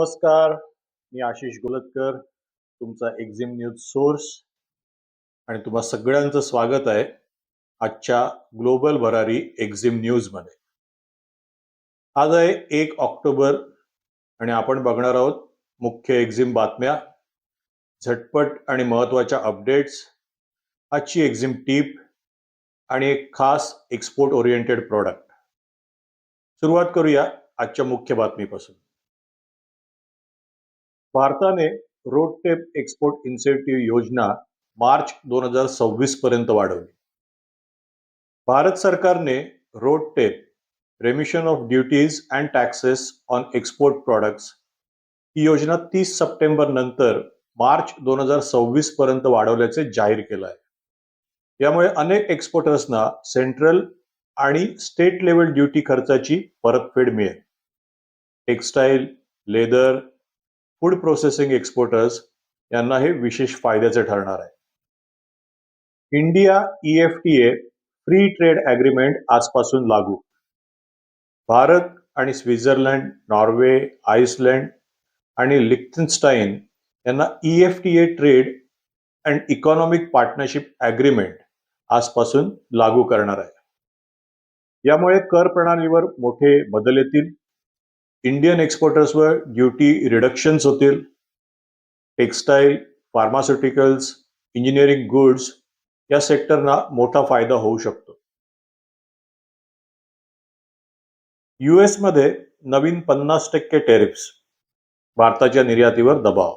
नमस्कार. मी आशिष गोलतकर तुमचा Exim news source आणि तुम्हा सगळ्यांचं स्वागत आहे आजच्या ग्लोबल भरारी एक्झिम न्यूजमध्ये आज आहे एक ऑक्टोबर आणि आपण बघणार आहोत मुख्य एक्झिम बातम्या झटपट आणि महत्त्वाच्या अपडेट्स आजची एक्झिम टीप आणि एक खास एक्सपोर्ट ओरिएंटेड प्रॉडक्ट सुरुवात करूया आजच्या मुख्य बातमीपासून. भारताने रोड टेप एक्सपोर्ट इन्सेंटिव्ह योजना मार्च दोन हजार सव्वीस पर्यंत वाढवली. भारत सरकारने RoDTEP remission of duties and taxes on export products ही योजना तीस सप्टेंबर नंतर मार्च दोन हजार सव्वीस पर्यंत वाढवल्याचे जाहीर केलं आहे. यामुळे अनेक एक्सपोर्टर्सना सेंट्रल आणि स्टेट लेवल ड्युटी खर्चाची परतफेड मिळेल. Textile leather food processing exporters यांना हे विशेष फायद्याचे ठरणार आहे. India E EFTA free trade agreement आजपासून लागू. भारत आणि स्वित्झर्लंड नॉर्वे आइसलँड आणि लिक्थनस्टाईन यांना EFTA trade and economic partnership agreement आजपासून लागू करणार आहे. यामुळे कर प्रणालीवर मोठे बदल येतील. इंडियन एक्सपोर्टर्सवर ड्युटी रिडक्शन्स होतील टेक्स्टाईल फार्मास्युटिकल्स इंजिनिअरिंग गुड्स या सेक्टरना मोठा फायदा होऊ शकतो. यू मध्ये नवीन पन्नास टक्के टेरिफ्स भारताच्या निर्यातीवर दबाव.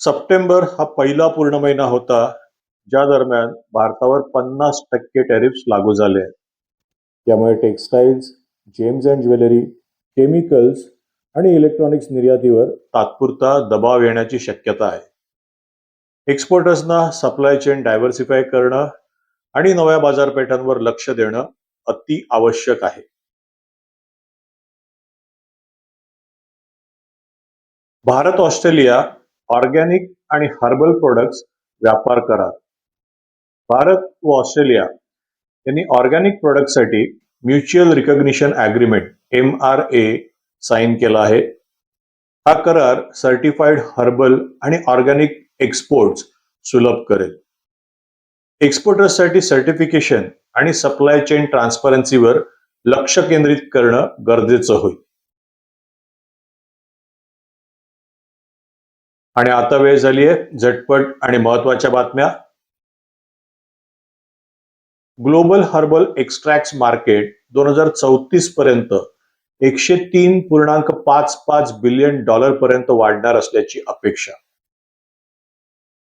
सप्टेंबर हा पहिला पूर्ण महिना होता ज्या दरम्यान भारतावर पन्नास टक्के टॅरिफ्स लागू झाले. आहेत त्यामुळे textiles gems and jewellery chemicals आणि इलेक्ट्रॉनिक्स निर्यातीवर तात्पुरता दबाव येण्याची शक्यता आहे. एक्सपोर्टर्सना सप्लाय चेन डायव्हर्सिफाय करणं आणि नव्या बाजारपेठांवर लक्ष देणं अति आवश्यक आहे. भारत ऑस्ट्रेलिया ऑर्गॅनिक आणि हर्बल प्रोडक्ट्स व्यापार करार भारत व ऑस्ट्रेलिया यांनी organic प्रोडक्टसाठी mutual recognition agreement M R A sign केला आहे. हा करार सर्टिफाईड हर्बल आणि ऑर्गॅनिक एक्सपोर्ट्स सुलभ करेल. एक्सपोर्टर्ससाठी सर्टिफिकेशन आणि सप्लाय चेन ट्रान्सपरन्सीवर लक्ष केंद्रित करणं गरजेचं होईल. आणि आता वेळ झाली आहे झटपट आणि महत्त्वाच्या बातम्या. ग्लोबल हर्बल एक्स्ट्रॅक्ट मार्केट दोन हजार चौतीस पर्यंत एकशे तीन पूर्णांक पाच पाच बिलियन डॉलर पर्यंत वाढणार असल्याची अपेक्षा.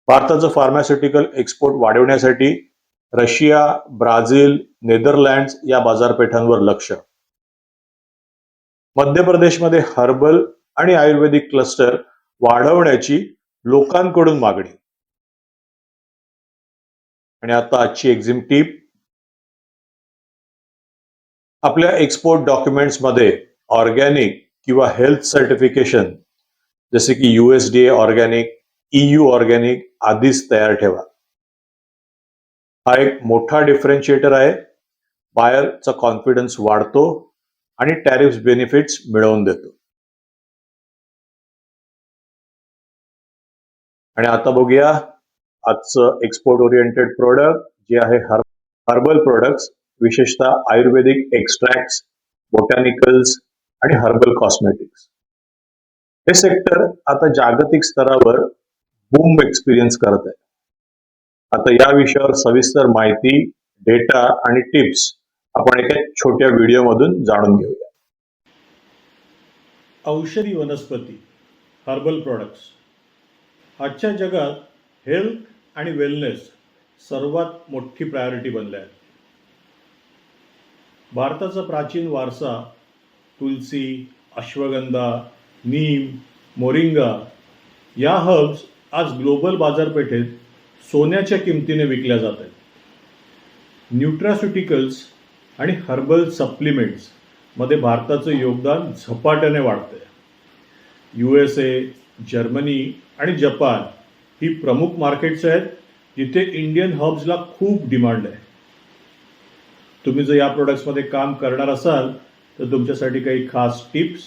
भारताचं फार्मास्युटिकल एक्सपोर्ट वाढवण्यासाठी रशिया ब्राझील नेदरलँड्स या बाजारपेठांवर लक्ष. मध्य प्रदेशमध्ये हर्बल आणि आयुर्वेदिक क्लस्टर वाढवण्याची लोकांकडून मागणी. आणि आता आजची एक्झिम टीप आपल्या एक्सपोर्ट डॉक्युमेंट्समध्ये ऑर्गॅनिक किंवा हेल्थ सर्टिफिकेशन जसे की युएसडीए ऑर्गॅनिक ईयू ऑर्गॅनिक आधीच तयार ठेवा. हा एक मोठा डिफरन्शिएटर आहे. बायरचा कॉन्फिडन्स वाढतो आणि टॅरिफ बेनिफिट्स मिळवून देतो. आणि आता बघूया आजचं एक्सपोर्ट ओरिएंटेड प्रोडक्ट जे आहे हर्बल प्रोडक्ट्स विशेषतः आयुर्वेदिक एक्स्ट्रॅक्ट्स बोटॅनिकल्स आणि हर्बल कॉस्मेटिक्स हे सेक्टर आता जागतिक स्तरावर बूम एक्सपिरियन्स करत आहे. आता या विषयावर सविस्तर माहिती डेटा आणि टिप्स आपण एका छोट्या व्हिडिओमधून जाणून घेऊया. औषधी वनस्पती हर्बल प्रॉडक्ट्स आजच्या जगात हेल्थ आणि वेलनेस सर्वात मोठी प्रायोरिटी बनल्या आहे भारताचा प्राचीन वारसा तुलसी अश्वगंधा नीम मोरिंगा या हर्ब्स आज ग्लोबल बाजारपेठेत सोन्याच्या किमतीने विकल्या जात आहेत. न्यूट्रास्युटिकल्स आणि हर्बल सप्लिमेंट्समध्ये भारताचं योगदान झपाट्याने वाढतंय. यू एस ए जर्मनी आणि जपान ही प्रमुख मार्केट्स आहेत जिथे इंडियन हर्ब्सला खूप डिमांड आहे. तुम्ही जर या प्रोडक्ट्समध्ये काम करणार असाल तर तुमच्यासाठी काही खास टिप्स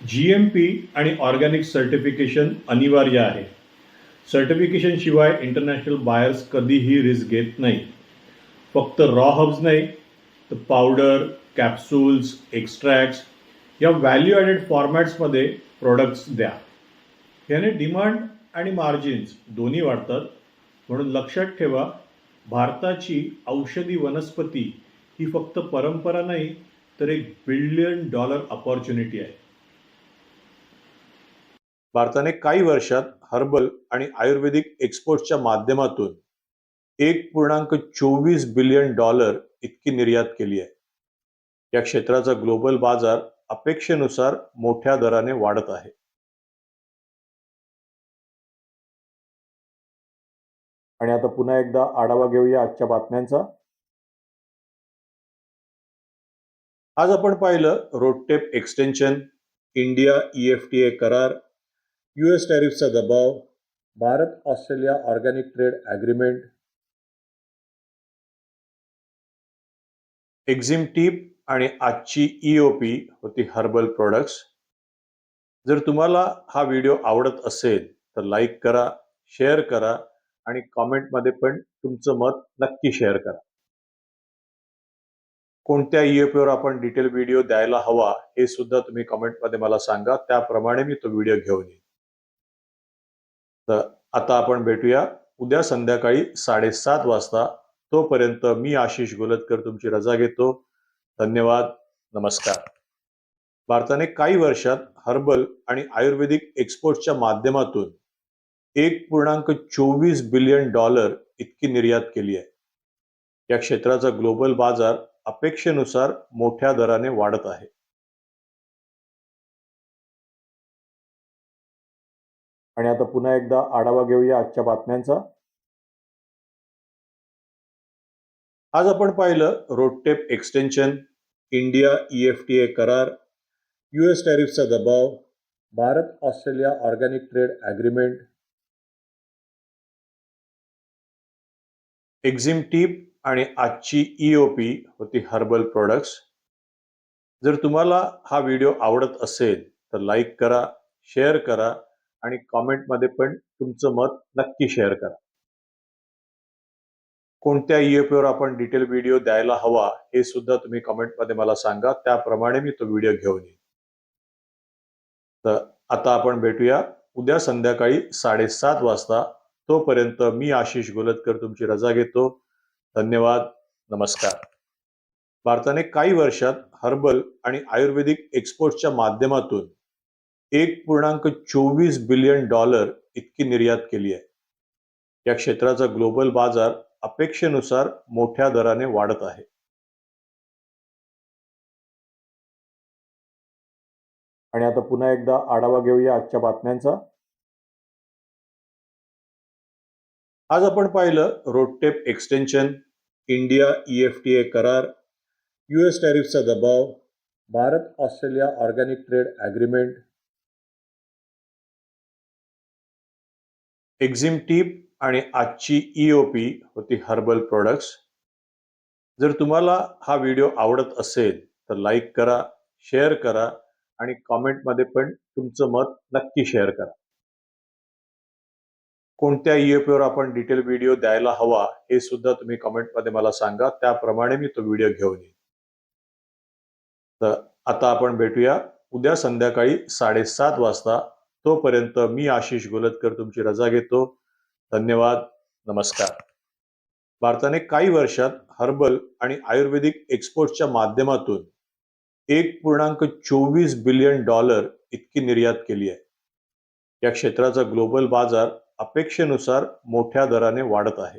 जी एम पी आणि ऑर्गॅनिक सर्टिफिकेशन अनिवार्य आहे. सर्टिफिकेशन शिवाय इंटरनॅशनल बायर्स कधीही रिस्क घेत नाही. फक्त रॉ हब्स नाही तर पावडर कॅप्सूल्स एक्स्ट्रॅक्ट्स या व्हॅल्यू ॲडेड फॉर्मॅट्समध्ये प्रोडक्ट्स द्या. याने डिमांड आणि मार्जिन्स दोन्ही वाढतात. म्हणून लक्षात ठेवा भारताची औषधी वनस्पती ही फक्त परंपरा नाही तर एक बिलियन डॉलर अपॉर्च्युनिटी आहे. भारताने काही वर्षात हर्बल आणि आयुर्वेदिक एक्सपोर्टच्या माध्यमातून एक पूर्णांक चोवीस बिलियन डॉलर इतकी निर्यात केली आहे. या क्षेत्राचा ग्लोबल बाजार अपेक्षेनुसार मोठ्या दराने वाढत आहे. आणि आता पुन्हा एकदा आढावा घेऊया आजच्या बातम्यांचा. आज आपण पाहिलं RoDTEP extension India E EFTA करार यूएस टॅरिफचा दबाव Bharat Australia organic trade agreement EXIM टीप आणि आजची ईओपी होती हर्बल प्रोडक्ट्स जर तुम्हाला हा व्हिडिओ आवडत असेल तर लाईक करा शेअर करा आणि कॉमेंटमध्ये पण तुमचं मत नक्की शेअर करा. कोणत्या ईएपीवर आपण डिटेल व्हिडिओ द्यायला हवा हे सुद्धा तुम्ही कमेंटमध्ये मला सांगा. त्याप्रमाणे मी तो व्हिडिओ घेऊन येईन. तर आता आपण भेटूया. उद्या संध्याकाळी साडेसात वाजता तोपर्यंत मी आशिष गोलतकर तुमची रजा घेतो. धन्यवाद. नमस्कार. भारताने काही वर्षात हर्बल आणि आयुर्वेदिक एक्सपोर्टच्या माध्यमातून एक पूर्णांक चोवीस बिलियन डॉलर इतकी निर्यात केली आहे. या क्षेत्राचा ग्लोबल बाजार अपेक्षेनुसार मोठ्या दराने वाढत आहे. आणि आता पुन्हा एकदा आढावा घेऊया आजच्या बातम्यांचा. आज आपण पाहिलं RoDTEP extension India E EFTA करार यूएस टॅरिफचा दबाव Bharat Australia organic trade agreement EXIM टीप आणि आजची ईओपी होती हर्बल प्रोडक्ट्स जर तुम्हाला हा व्हिडिओ आवडत असेल तर लाईक करा शेअर करा आणि कॉमेंटमध्ये पण तुमचं मत नक्की शेअर करा. कोणत्या ईएपीवर आपण डिटेल व्हिडिओ द्यायला हवा हे सुद्धा तुम्ही कमेंटमध्ये मला सांगा. त्याप्रमाणे मी तो व्हिडिओ घेऊन येईन. तर आता आपण भेटूया उद्या संध्याकाळी साडेसात वाजता तोपर्यंत मी आशिष गोलतकर तुमची रजा घेतो. धन्यवाद. नमस्कार. भारताने काही वर्षात हर्बल आणि आयुर्वेदिक एक्सपोर्टच्या माध्यमातून एक पूर्णांक चोवीस बिलियन डॉलर इतकी निर्यात केली आहे. या क्षेत्राचा ग्लोबल बाजार अपेक्षेनुसार मोठ्या दराने वाढत आहे. आणि आता पुन्हा एकदा आढावा घेऊया आजच्या बातम्यांचा. आज आपण पाहिलं RoDTEP extension India E F T A करार युएस टॅरिफचा दबाव Bharat Australia organic trade agreement EXIM टीप आणि आजची ईओपी होती हर्बल प्रोडक्ट्स जर तुम्हाला हा व्हिडिओ आवडत असेल तर लाईक करा शेअर करा आणि कॉमेंटमध्ये पण तुमचं मत नक्की शेअर करा. कोणत्या ईएपीवर आपण डिटेल व्हिडिओ द्यायला हवा हे सुद्धा तुम्ही कमेंटमध्ये मला सांगा. त्याप्रमाणे मी तो व्हिडिओ घेऊन येईन. तर आता आपण भेटूया. उद्या संध्याकाळी साडेसात वाजता तोपर्यंत मी आशिष गोलतकर तुमची रजा घेतो. धन्यवाद. नमस्कार. भारताने काही वर्षात हर्बल आणि आयुर्वेदिक एक्सपोर्टच्या माध्यमातून एक पूर्णांक चोवीस बिलियन डॉलर इतकी निर्यात केली आहे. या क्षेत्राचा ग्लोबल बाजार अपेक्षेनुसार मोठ्या दराने वाढत आहे.